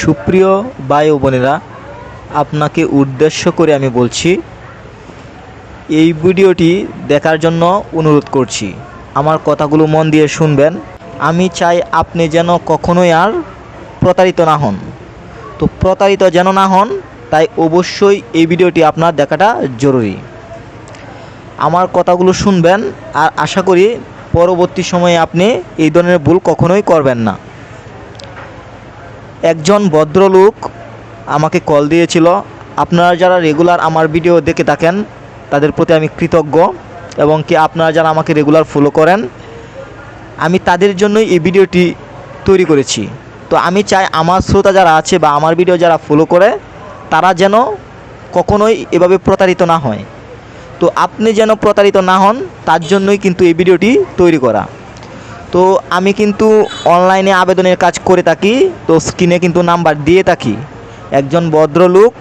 সুপ্রিয় ও বোনেরা, আপনাকে উদ্দেশ্য করে আমি বলছি, এই ভিডিওটি দেখার জন্য অনুরোধ করছি। আমার কথাগুলো মন দিয়ে শুনবেন। আমি চাই আপনি যেন কখনোই আর প্রতারিত না হন। তো প্রতারিত যেন না হন, তাই অবশ্যই এই ভিডিওটি আপনার দেখাটা জরুরি। আমার কথাগুলো শুনবেন আর আশা করি পরবর্তী সময়ে আপনি এই ধরনের ভুল কখনোই করবেন না। একজন ভদ্রলোক আমাকে কল দিয়েছিল। আপনারা যারা রেগুলার আমার ভিডিও দেখে থাকেন, তাদের প্রতি আমি কৃতজ্ঞ এবং কি আপনারা যারা আমাকে রেগুলার ফলো করেন, আমি তাদের জন্যই এই ভিডিওটি তৈরি করেছি। তো আমি চাই আমার শ্রোতা যারা আছে বা আমার ভিডিও যারা ফলো করে, তারা যেন কখনোই এভাবে প্রতারিত না হয়। তো আপনি যেন প্রতারিত না হন, তার জন্যই কিন্তু এই ভিডিওটি তৈরি করা। তো আমি কিন্তু অনলাইনে আবেদনের কাজ করে থাকি, তো স্ক্রিনে কিন্তু নাম্বার দিয়ে থাকি। একজন ভদ্রলোক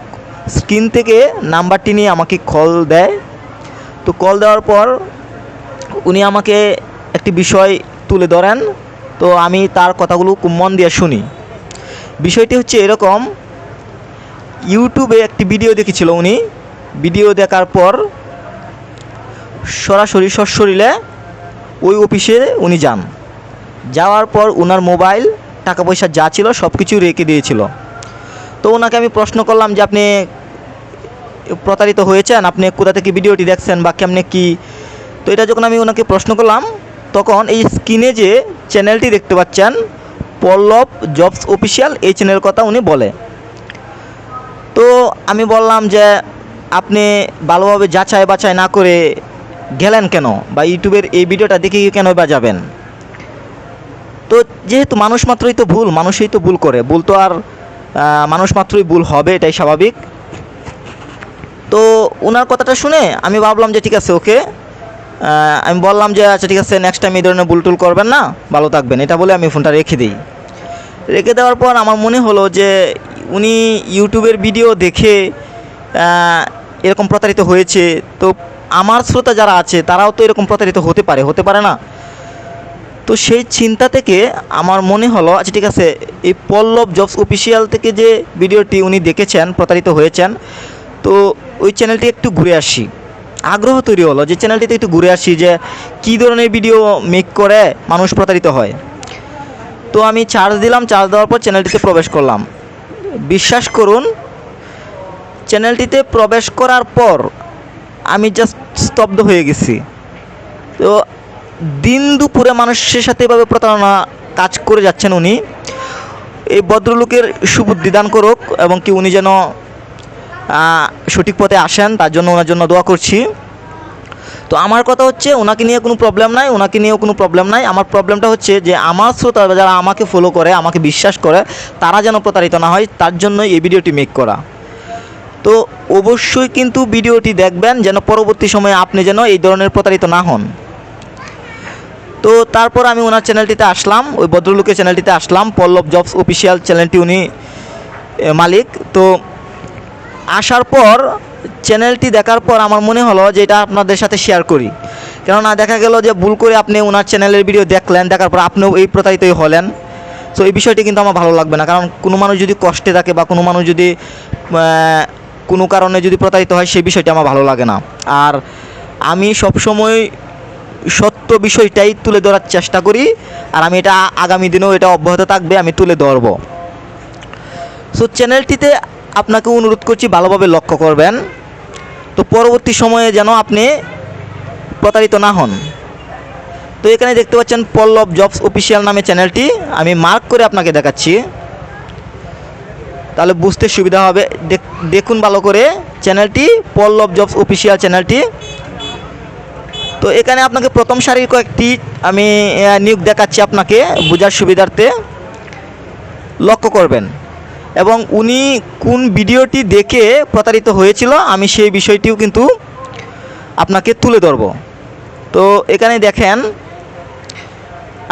স্ক্রিন থেকে নাম্বারটি নিয়ে আমাকে কল দেয়। তো কল দেওয়ার পর উনি আমাকে একটি বিষয় তুলে ধরেন, তো আমি তার কথাগুলো মন দিয়ে শুনি। বিষয়টি হচ্ছে এরকম, ইউটিউবে একটি ভিডিও দেখেছিল উনি। ভিডিও দেখার পর সরাসরি সশরীরে ওই অফিসে উনি যান। যাওয়ার পর ওনার মোবাইল টাকা পয়সা যা ছিল সব কিছু রেখে দিয়েছিল। তো ওনাকে আমি প্রশ্ন করলাম যে আপনি প্রতারিত হয়েছেন, আপনি কোথা থেকে ভিডিওটি দেখছেন বা কেমনে কি? তো এটা যখন আমি ওনাকে প্রশ্ন করলাম, তখন এই স্ক্রিনে যে চ্যানেলটি দেখতে পাচ্ছেন, পল্লব জবস অফিসিয়াল, এই চ্যানেলের কথা উনি বলে। তো আমি বললাম যে আপনি ভালোভাবে যাচাই বাছাই না করে গেলেন কেন? বা ইউটিউবের এই ভিডিওটা দেখে কেন বা যাবেন? তো যেহেতু মানুষ মাত্রই তো ভুল, মানুষই তো ভুল করে। ভুল তো আর মানুষ মাত্রই ভুল হবে, এটাই স্বাভাবিক। তো ওনার কথাটা শুনে আমি ভাবলাম যে ঠিক আছে, ওকে। আমি বললাম যে আচ্ছা ঠিক আছে নেক্সট টাইম এই ধরনের ভুল টুল করবেন না, ভালো থাকবেন। এটা বলে আমি ফোনটা রেখে দিই। রেখে দেওয়ার পর আমার মনে হলো যে, উনি ইউটিউবের ভিডিও দেখে এরকম প্রতারিত হয়েছে। তো আমার শ্রোতা যারা আছে, তারাও তো এরকম প্রতারিত হতে পারে হতে পারে না। তো সেই চিন্তা থেকে আমার মনে হলো আচ্ছা ঠিক আছে, এই পল্লব জবস অফিসিয়াল থেকে যে ভিডিওটি উনি দেখেছেন, প্রতারিত হয়েছেন, তো ওই চ্যানেলটি একটু ঘুরে আসি। আগ্রহ তৈরি হলো যে চ্যানেলটিতে একটু ঘুরে আসি যে কী ধরনের ভিডিও মেক করে মানুষ প্রতারিত হয়। তো আমি চার্জ দিলাম চার্জ দেওয়ার পর চ্যানেলটিতে প্রবেশ করলাম। বিশ্বাস করুন, চ্যানেলটিতে প্রবেশ করার পর আমি জাস্ট স্তব্ধ হয়ে গেছি। তো দিন দুপুরে মানুষের সাথে এভাবে প্রতারণা কাজ করে যাচ্ছেন উনি। এই ভদ্রলোকের সুবুদ্ধি দান করুক এবং কি উনি যেন সঠিক পথে আসেন, তার জন্য ওনার জন্য দোয়া করছি। তো আমার কথা হচ্ছে ওনাকে নিয়ে কোনো প্রবলেম নাই ওনাকে নিয়েও কোনো প্রবলেম নাই। আমার প্রবলেমটা হচ্ছে যে, আমার শ্রোতা যারা আমাকে ফলো করে, আমাকে বিশ্বাস করে, তারা যেন প্রতারিত না হয়, তার জন্য এই ভিডিওটি মেক করা। তো অবশ্যই কিন্তু ভিডিওটি দেখবেন, যেন পরবর্তী সময়ে আপনি যেন এই ধরনের প্রতারিত না হন। তো তারপর আমি ওনার চ্যানেলটিতে আসলাম, ওই ভদ্রলোকের চ্যানেলটিতে আসলাম, পল্লব জবস অফিসিয়াল চ্যানেলটি উনি মালিক। তো আসার পর চ্যানেলটি দেখার পর আমার মনে হলো যে এটা আপনাদের সাথে শেয়ার করি। কেননা দেখা গেল যে ভুল করে আপনি ওনার চ্যানেলের ভিডিও দেখলেন, দেখার পর আপনিও এই প্রতারিতই হলেন। তো এই বিষয়টি কিন্তু আমার ভালো লাগবে না, কারণ কোনো মানুষ যদি কষ্টে থাকে বা কোনো মানুষ যদি কোনো কারণে যদি প্রতারিত হয় সেই বিষয়টি আমার ভালো লাগে না। আর আমি সবসময় সত্য বিষয়টাই তুলে ধরার চেষ্টা করি আর আমি এটা আগামী দিনেও এটা অব্যাহত থাকবে, আমি তুলে ধরবো। সো চ্যানেলটিতে আপনাকে অনুরোধ করছি ভালোভাবে লক্ষ্য করবেন। তো পরবর্তী সময়ে যেন আপনি প্রতারিত না হন। তো এখানে দেখতে পাচ্ছেন পল্লব জবস অফিসিয়াল নামে চ্যানেলটি আমি মার্ক করে আপনাকে দেখাচ্ছি। তাহলে বুঝতে সুবিধা হবে। দেখ- দেখুন ভালো করে চ্যানেলটি পল্লব জবস অফিসিয়াল চ্যানেলটি তো এখানে আপনাকে প্রথম সারির কয়েকটি আমি নিয়োগ দেখাচ্ছি আপনাকে বোঝার সুবিধার্থে। লক্ষ্য করবেন। এবং উনি কোন ভিডিওটি দেখে প্রতারিত হয়েছিল, আমি সেই বিষয়টিও কিন্তু আপনাকে তুলে ধরব। তো এখানে দেখেন,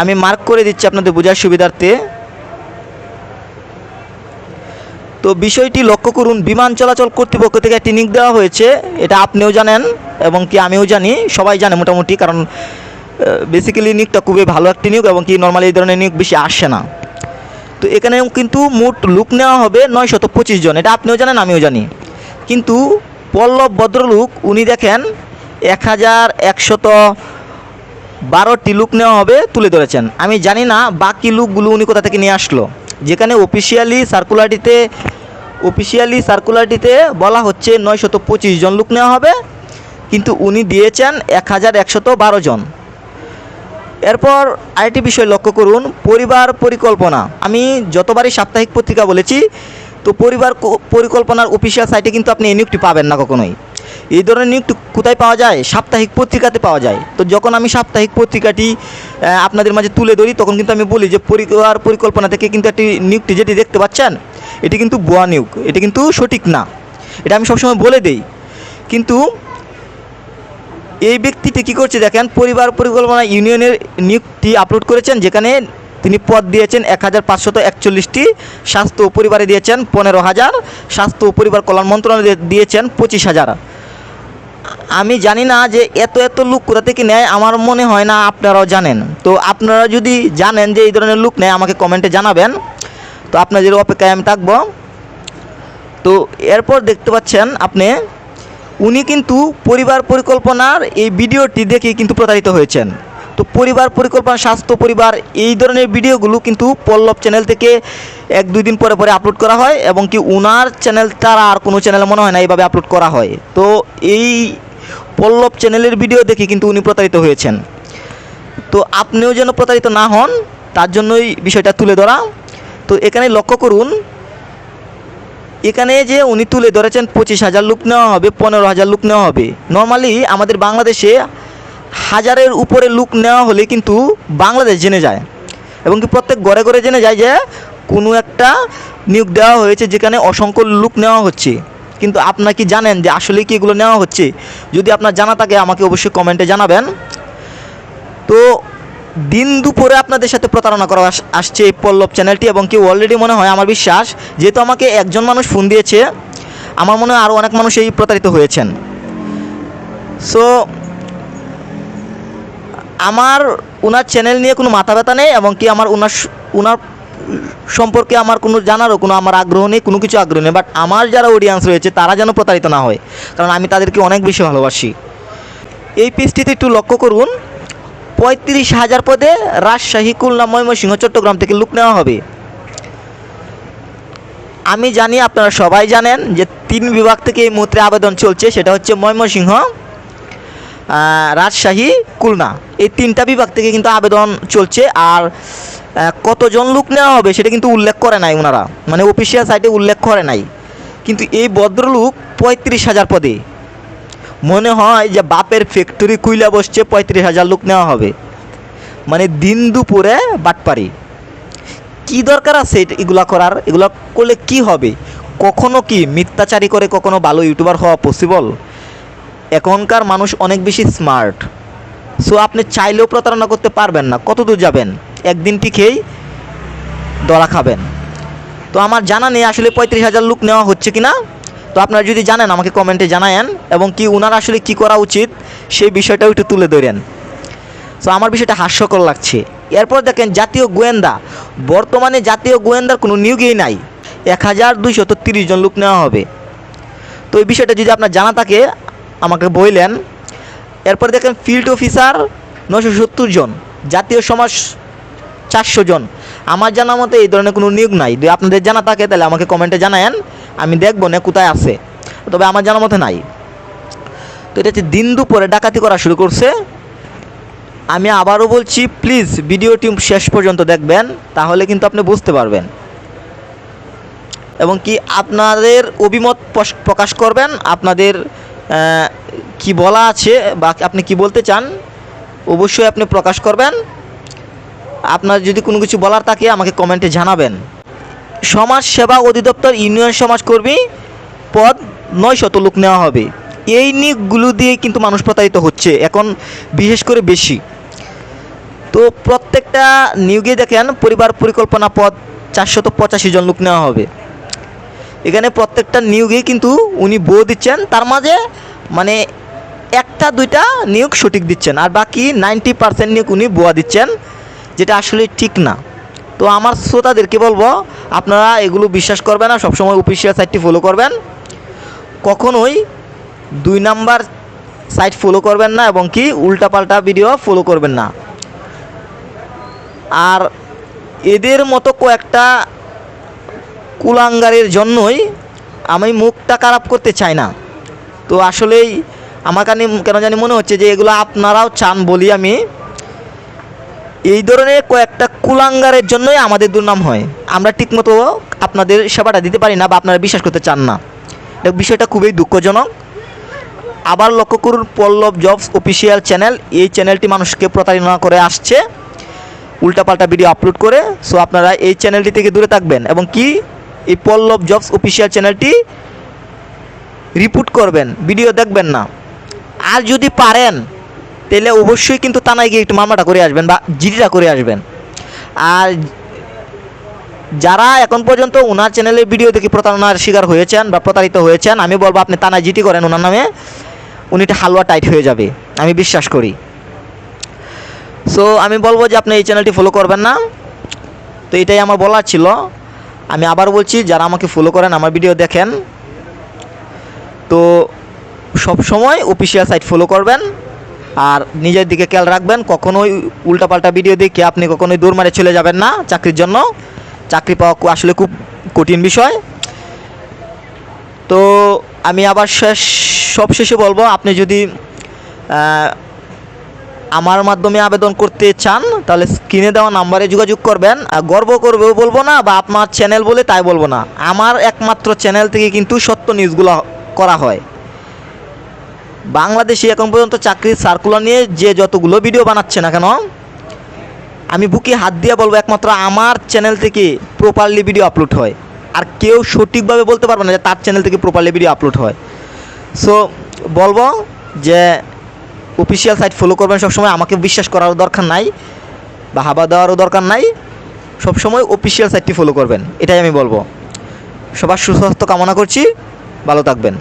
আমি মার্ক করে দিচ্ছি আপনাদের বোঝার সুবিধার্থে। তো বিষয়টি লক্ষ্য করুন, বিমান চলাচল কর্তৃপক্ষ থেকে একটি নিক দেওয়া হয়েছে। এটা আপনিও জানেন এবং কি আমিও জানি, সবাই জানে মোটামুটি, কারণ বেসিক্যালি নিকটা খুবই ভালো একটি নিয়োগ এবং কি নর্মালি এই ধরনের নিয়োগ বেশি আসে না। তো এখানে কিন্তু মোট লুক নেওয়া হবে নয় শত পঁচিশ জন, এটা আপনিও জানেন, আমিও জানি। কিন্তু পল্লব ভদ্রলোক, উনি দেখেন, এক হাজার একশত বারোটি লুক নেওয়া হবে তুলে ধরেছেন। আমি জানি না বাকি লুকগুলো উনি কোথা থেকে নিয়ে আসলো। যেখানে অফিসিয়ালি সার্কুলারটিতে অফিসিয়ালি সার্কুলারটিতে বলা হচ্ছে নয়শত পঁচিশ জন লোক নেওয়া হবে, কিন্তু উনি দিয়েছেন এক হাজার একশত বারো জন। এরপর আরেকটি বিষয় লক্ষ্য করুন, পরিবার পরিকল্পনা। আমি যতবারই সাপ্তাহিক পত্রিকা বলেছি, তো পরিবার পরিকল্পনার অফিসিয়াল সাইটে কিন্তু আপনি এই নিয়োগটি পাবেন না কখনোই। এই ধরনের নিয়োগটি কোথায় পাওয়া যায়? সাপ্তাহিক পত্রিকাতে পাওয়া যায়। তো যখন আমি সাপ্তাহিক পত্রিকাটি আপনাদের মাঝে তুলে ধরি, তখন কিন্তু আমি বলি যে, পরিবার পরিকল্পনা থেকে কিন্তু একটি নিয়োগটি যেটি দেখতে পাচ্ছেন, এটি কিন্তু বোয়া নিয়োগ এটি কিন্তু সঠিক না। এটা আমি সবসময় বলে দেই। কিন্তু এই ব্যক্তিটি কী করছে দেখেন, পরিবার পরিকল্পনা ইউনিয়নের নিয়োগটি আপলোড করেছেন, যেখানে তিনি পদ দিয়েছেন এক হাজার পাঁচশত একচল্লিশটি, স্বাস্থ্য পরিবারে দিয়েছেন পনেরো হাজার, স্বাস্থ্য পরিবার কল্যাণ মন্ত্রণালয় দিয়েছেন পঁচিশ হাজার। আমি জানি না যে এত এত লুক কোথা থেকে নেয়, আমার মনে হয় না আপনারাও জানেন। তো আপনারা যদি জানেন যে এই ধরনের লুক নেয়, আমাকে কমেন্টে জানাবেন। তো আপনাদের অপেক্ষায় আমি থাকব। তো এরপর দেখতে পাচ্ছেন আপনি, উনি কিন্তু পরিবার পরিকল্পনার এই ভিডিওটি দেখে কিন্তু প্রতারিত হয়েছেন। তো পরিবার পরিকল্পনা, স্বাস্থ্য পরিবার, এই ধরনের ভিডিওগুলো কিন্তু পল্লব চ্যানেল থেকে এক দুই দিন পরে পরে আপলোড করা হয় এবং কি উনার চ্যানেল, তারা আর কোনো চ্যানেলে মনে হয় না এইভাবে আপলোড করা হয়। তো এই পল্লব চ্যানেলের ভিডিও দেখে কিন্তু উনি প্রতারিত হয়েছেন। তো আপনিও যেন প্রতারিত না হন, তার জন্যই বিষয়টা তুলে ধরা। তো এখানে লক্ষ্য করুন, এখানে যে উনি তুলে ধরেছেন পঁচিশ হাজার লুক নেওয়া হবে, পনেরো হাজার লুক নেওয়া হবে। নর্মালি আমাদের বাংলাদেশে হাজারের উপরে লুক নেওয়া হলে কিন্তু বাংলাদেশ জেনে যায়। এবং কি প্রত্যেক ঘরে ঘরে জেনে যায় যে কোনো একটা নিয়োগ দেওয়া হয়েছে যেখানে অসংখ্য লুক নেওয়া হচ্ছে। কিন্তু আপনার কি জানেন যে আসলে কি এগুলো নেওয়া হচ্ছে? যদি আপনার জানা থাকে, আমাকে অবশ্যই কমেন্টে জানাবেন। তো দিন দুপুরে আপনাদের সাথে প্রতারণা করা আসছে এই পল্লব চ্যানেলটি এবং কি অলরেডি মনে হয় আমার বিশ্বাস, যেহেতু আমাকে একজন মানুষ ফোন দিয়েছে, আমার মনে হয় আরও অনেক মানুষ এই প্রতারিত হয়েছেন। সো আমার ওনার চ্যানেল নিয়ে কোনো মাথা ব্যথা নেই এবং কি আমার ওনার ওনার সম্পর্কে আমার কোনো জানারও কোনো আমার আগ্রহ নেই, কোনো কিছু আগ্রহ নেই বাট আমার যারা অডিয়েন্স রয়েছে তারা যেন প্রতারিত না হয়, কারণ আমি তাদেরকে অনেক বেশি ভালোবাসি। এই পেজটিতে একটু লক্ষ্য করুন, পঁয়ত্রিশ হাজার পদে রাজশাহী, খুলনা, ময়মনসিংহ, চট্টগ্রাম থেকে লুক নেওয়া হবে। আমি জানি আপনারা সবাই জানেন যে তিন বিভাগ থেকে এই মুহূর্তে আবেদন চলছে, সেটা হচ্ছে ময়মনসিংহ রাজশাহী, খুলনা। এই তিনটা বিভাগ থেকে কিন্তু আবেদন চলছে আর কতজন লোক নেওয়া হবে সেটা কিন্তু উল্লেখ করে নাই ওনারা। মানে অফিসিয়াল সাইটে উল্লেখ করে নাই। কিন্তু এই ভদ্রলোক পঁয়ত্রিশ হাজার পদে। মনে হয় যে বাপের ফ্যাক্টরি কুইলা বসছে, পঁয়ত্রিশ হাজার লোক নেওয়া হবে। মানে দিন দুপুরে বাটপারি কি দরকার আছে এগুলা করার? এগুলা করলে কি হবে? কখনো কি মিথ্যাচারী করে কখনো ভালো ইউটিউবার হওয়া পসিবল এখনকার মানুষ অনেক বেশি স্মার্ট সো আপনি চাইলেও প্রতারণা করতে পারবেন না। কত দূর যাবেন? একদিন টিকেই দরা খাবেন? তো আমার জানা নেই আসলে পঁয়ত্রিশ হাজার লোক নেওয়া হচ্ছে কি না তো আপনারা যদি জানেন, আমাকে কমেন্টে জানায়েন এবং কি ওনার আসলে কি করা উচিত, সেই বিষয়টাও একটু তুলে ধরেন। সো আমার বিষয়টা হাস্যকর লাগছে। এরপর দেখেন, জাতীয় গোয়েন্দা। বর্তমানে জাতীয় গোয়েন্দার কোনো নিয়োগই নাই। এক হাজার দুইশত তিরিশ জন লোক নেওয়া হবে। তো এই বিষয়টা যদি আপনার জানা থাকে আমাকে বললেন এরপর দেখেন ফিল্ড অফিসার নশো সত্তর জন, জাতীয় সমাজ চারশো জন। আমার জানা মতে এই ধরনের কোনো নিয়োগ নাই। যদি আপনাদের জানা থাকে, তাহলে আমাকে কমেন্টে জানায়েন। আমি দেখব না কোথায় আছে। তবে আমার জানা মতে নাই। তো এটা হচ্ছে দিন দুপুরে ডাকাতি করা শুরু করছে। আমি আবারও বলছি প্লিজ ভিডিওটি শেষ পর্যন্ত দেখবেন, তাহলে কিন্তু আপনি বুঝতে পারবেন। এবং কি আপনাদের অভিমত প্রকাশ করবেন, আপনাদের কি বলা আছে বা আপনি কি বলতে চান, অবশ্যই আপনি প্রকাশ করবেন। আপনার যদি কোনো কিছু বলার থাকে, আমাকে কমেন্টে জানাবেন। সমাজ সেবা অধিদপ্তর ইউনিয়ন সমাজকর্মী পদ নয় শত লোক নেওয়া হবে। এই নিয়োগগুলো দিয়ে কিন্তু মানুষ প্রতারিত হচ্ছে, এখন বিশেষ করে বেশি। তো প্রত্যেকটা নিয়োগে দেখেন, পরিবার পরিকল্পনা পদ চারশত পঁচাশি জন লোক নেওয়া হবে। এখানে প্রত্যেকটা নিয়োগেই কিন্তু উনি বউ দিচ্ছেন। তার মাঝে মানে একটা, দুইটা নিয়োগ সঠিক দিচ্ছেন আর বাকি নাইনটি পার্সেন্ট নিয়োগ উনি বোয়া দিচ্ছেন, যেটা আসলে ঠিক না। তো আমার শ্রোতাদেরকে বলব, আপনারা এগুলো বিশ্বাস করবেন না, সবসময় অফিসিয়াল সাইটটি ফলো করবেন। কখনোই দুই নাম্বার সাইট ফলো করবেন না এবং কি উল্টাপাল্টা ভিডিও ফলো করবেন না। আর এদের মতো কয়েকটা কুলাঙ্গারের জন্যই আমি মুখটা খারাপ করতে চাই না। তো আসলেই আমার কানে কেন জানি মনে হচ্ছে যে এগুলো আপনারাও চান বলি আমি। এই ধরনের কয়েকটা কুলাঙ্গারের জন্যই আমাদের দুর্নাম হয়। আমরা ঠিকমতো আপনাদের সেবাটা দিতে পারি না বা আপনারা বিশ্বাস করতে চান না। এটা বিষয়টা খুবই দুঃখজনক। আবার লক্ষ্য করুন, পল্লব জবস অফিসিয়াল চ্যানেল, এই চ্যানেলটি মানুষকে প্রতারণা করে আসছে। উল্টাপাল্টা ভিডিও আপলোড করে, সো আপনারা এই চ্যানেলটি থেকে দূরে থাকবেন। এবং কি? এই পল্লব জবস অফিসিয়াল চ্যানেলটি রিপোর্ট করবেন ভিডিও দেখবেন না। আর যদি পারেন, তাহলে অবশ্যই কিন্তু থানায় গিয়ে একটু মামলাটা করে আসবেন বা জিডিটা করে আসবেন। আর যারা এখন পর্যন্ত ওনার চ্যানেলের ভিডিও দেখে প্রতারণার শিকার হয়েছেন বা প্রতারিত হয়েছেন, আমি বলব আপনি থানায় জিটি করেন ওনার নামে, উনি একটা হালুয়া টাইট হয়ে যাবে, আমি বিশ্বাস করি। সো আমি বলব যে আপনি এই চ্যানেলটি ফলো করবেন না। তো এটাই আমার বলার ছিল। আমি আবার বলছি, যারা আমাকে ফলো করেন, আমার ভিডিও দেখেন। তো সব সময় অফিসিয়াল সাইট ফলো করবেন, আর নিজের দিকে খেয়াল রাখবেন, কখনোই উল্টাপাল্টা ভিডিও দেখে আপনি কখনোই দৌড় মারে চলে যাবেন না চাকরির জন্য। চাকরি পাওয়া আসলে খুব কঠিন বিষয়। তো আমি আবার শেষ সব শেষে বলব, আপনি যদি আমার মাধ্যমে আবেদন করতে চান, তাহলে স্ক্রিনে দেওয়া নাম্বারে যোগাযোগ করবেন। আর গর্ব করবেও বলব না বা আপনার চ্যানেল বলে তাই বলব না। আমার একমাত্র চ্যানেল থেকে কিন্তু সত্য নিউজগুলো করা হয়। বাংলাদেশে এখন পর্যন্ত চাকরির সার্কুলার নিয়ে যে যতগুলো ভিডিও বানাচ্ছে না কেন, আমি বুকে হাত দিয়ে বলব একমাত্র আমার চ্যানেল থেকে প্রপারলি ভিডিও আপলোড হয়। আর কেউ সঠিকভাবে বলতে পারবে না যে তার চ্যানেল থেকে প্রপারলি ভিডিও আপলোড হয়। সো বলব যে অফিসিয়াল সাইট ফলো করবেন সবসময়, আমাকে বিশ্বাস করারও দরকার নাই বা হাবা দেওয়ারও দরকার নাই, সবসময় অফিসিয়াল সাইটটি ফলো করবেন, এটাই আমি বলব। সবার সুস্বাস্থ্য কামনা করছি, ভালো থাকবেন।